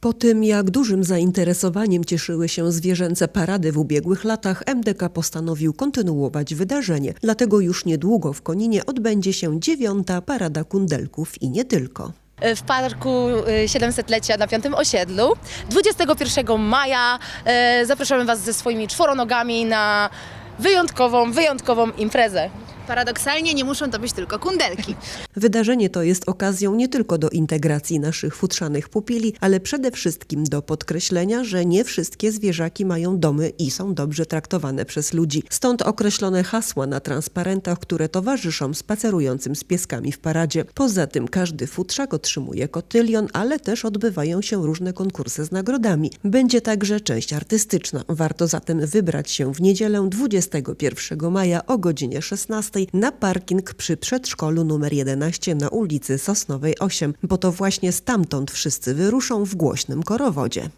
Po tym, jak dużym zainteresowaniem cieszyły się zwierzęce parady w ubiegłych latach, MDK postanowił kontynuować wydarzenie. Dlatego już niedługo w Koninie odbędzie się dziewiąta parada kundelków i nie tylko. w parku y, 700-lecia na Piątym Osiedlu. 21 maja e, zapraszamy Was ze swoimi czworonogami na wyjątkową, wyjątkową imprezę. Paradoksalnie nie muszą to być tylko kundelki. Wydarzenie to jest okazją nie tylko do integracji naszych futrzanych pupili, ale przede wszystkim do podkreślenia, że nie wszystkie zwierzaki mają domy i są dobrze traktowane przez ludzi. Stąd określone hasła na transparentach, które towarzyszą spacerującym z pieskami w paradzie. Poza tym każdy futrzak otrzymuje kotylion, ale też odbywają się różne konkursy z nagrodami. Będzie także część artystyczna. Warto zatem wybrać się w niedzielę 21 maja o godzinie 16 na parking przy przedszkolu numer 11 na ulicy Sosnowej 8, bo to właśnie stamtąd wszyscy wyruszą w głośnym korowodzie.